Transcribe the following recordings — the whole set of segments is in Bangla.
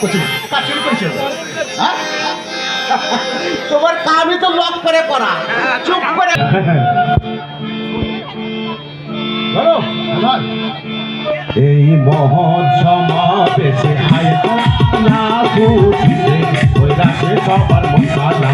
করছি হ্যাঁ? তোমার কামই তো লক করে করা। চুপ করে এই মহৎ সমাবেশে আয় না খুশিতে ওই রাতে সবার মশালা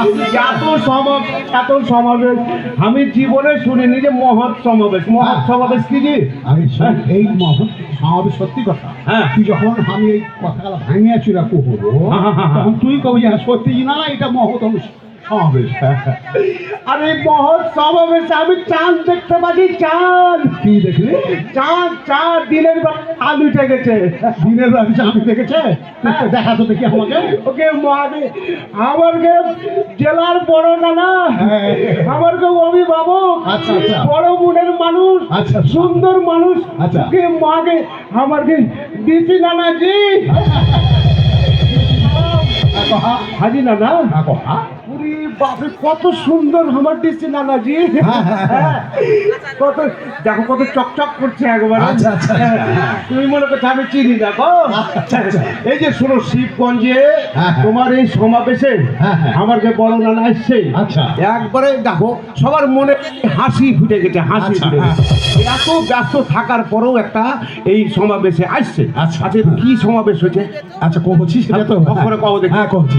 এত সমাবেশ এত সমাবেশ। আমি জীবনে শুনিনি যে মহৎ সমাবেশ। মহৎ সমাবেশ কি জি আমি শোন, এই মহৎ সমাবেশ সত্যি কথা। হ্যাঁ। তুই যখন আমি এই কথাগুলো ভাঙিয়াছি কহবো হ্যাঁ, হ্যাঁ, হ্যাঁ। তখন তুই কবি যে হ্যাঁ, সত্যি না না এটা মহৎ অনু- সমাবেশ আর এই মহৎ সমাবেশে আমি চাঁদ দেখতে পাচ্ছি চাঁদ। কি দেখলি? চাঁদ চাঁদ দিনের আলু গেছে। দিনের বেলা আমি দেখেছে দেখা তো দেখি আমাকে। ওকে মানে আমার জেলার বড় নানা হ্যাঁ। আমার গে অভিভাবক আচ্ছা, আচ্ছা। বড় মনের মানুষ আচ্ছা, আচ্ছা। সুন্দর মানুষ। আচ্ছা। কে মাগে আমার গে দিদি নানাজি? হাজি নানা। হ্যাঁ, বাপরে কত সুন্দর আমার দিদি নানাজি হ্যাঁ, হ্যাঁ, হ্যাঁ। কত দেখো কত চকচক করছে একবার আচ্ছা, আচ্ছা, আচ্ছা। তুমি মনে করছ আমি চিনি দেখো। এই যে শোনো শিবগঞ্জে। তোমার এই সমাবেশে। আমার যে বড় নানা এসছে আচ্ছা। একবারে দেখো সবার মনে হাসি ফুটে গেছে হাসি ফুটে। এত ব্যস্ত থাকার পরেও একটা এই সমাবেশে আসছে আচ্ছা। কি সমাবেশ হয়েছে আচ্ছা কহছি সেটা তো অক্ষরে কও দেখি। হ্যাঁ কহছি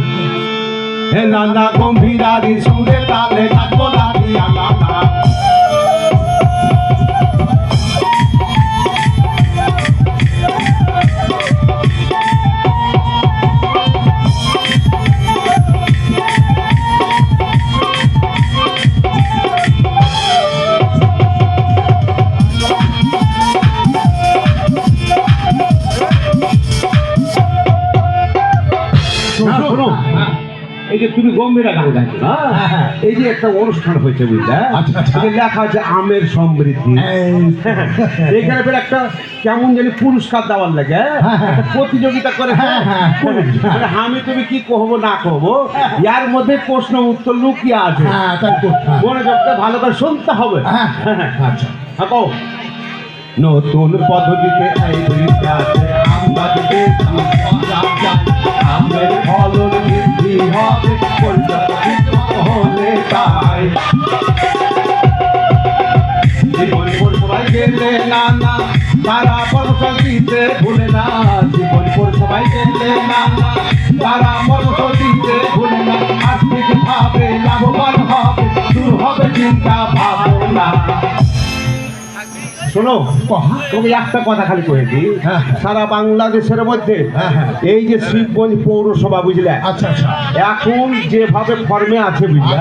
হে নানা গম্ভীরারি সুরে তালে নাচবো নাচিয়া নানা শোনো। এই যে তুমি গম্ভীরা গান গাইছো হ্যাঁ, হ্যাঁ। এই যে একটা অনুষ্ঠান হয়েছে বুঝলে আচ্ছা, আচ্ছা। লেখা আছে আমের সমৃদ্ধি এখানে ফের একটা কেমন জানি পুরস্কার দেওয়ার লাগে হ্যাঁ, হ্যাঁ। প্রতিযোগিতা করে হ্যাঁ, হ্যাঁ। মানে আমি তুমি কি কহবো না কহবো ইয়ার মধ্যে প্রশ্ন উত্তর লুকিয়ে আছে হ্যাঁ হ্যাঁ। মনে করতে ভালো করে শুনতে হবে হ্যাঁ, আচ্ছা হ্যাঁ, কও। নতুন পদ্ধতিতে আমের গেলে না না তারা পরশন দিতে ভুলে না জীবন সবাই গেলে না না তারা পরশন দিতে ভুলে না আর্থিক ভাবে লাভবান হবে দূর হবে চিন্তা ভাবনা শোনো তোমাকে একটা কথা খালি কয়ে দিই হ্যাঁ। সারা বাংলাদেশের মধ্যে হ্যাঁ, হ্যাঁ। এই যে শিবগঞ্জ পৌরসভা বুঝলে আচ্ছা আচ্ছা এখন যেভাবে ফর্মে আছে বুঝলে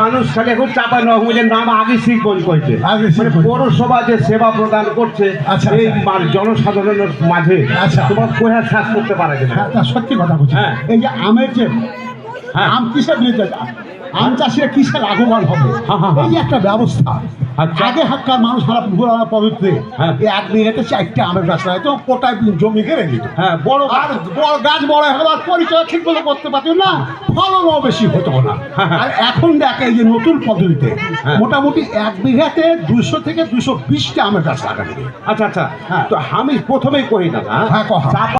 মানুষ খালি এখন চাপা নহমিলের নাম আগে শিবগঞ্জ করেছে মানে পৌরসভা যে সেবা প্রদান করছে আচ্ছা, এই আচ্ছা। জনসাধারণের মাঝে আচ্ছা। তোমার কোহা শ্বাস করতে পারে হ্যাঁ সত্যি কথা বলছি। এই যে আমের যে হ্যাঁ। আম কিসের বিরুদ্ধে আম চাষিরা কিসে লাভবান হবে। এই যে একটা ব্যবস্থা আচ্ছা। আগে হাক্কার মানুষ সারা পুরানো পবিত্রে হ্যাঁ। এই এক বিঘাতে চারটে আমের গাছ লাগাইতো কোটায় জমি ঘিরে দিত হ্যাঁ বড় আর বড় গাছ বড় গেল আর পরিচয় ঠিক মতো করতে পারত না ফলনও বেশি হতো না হ্যাঁ, হ্যাঁ। আর এখন দেখ এই যে নতুন পদ্ধতিতে। মোটামুটি এক বিঘাতে দুশো থেকে দুশো বিশটা আমের গাছ লাগানো আচ্ছা আচ্ছা হ্যাঁ। তো আমি প্রথমেই কহি না হ্যাঁ,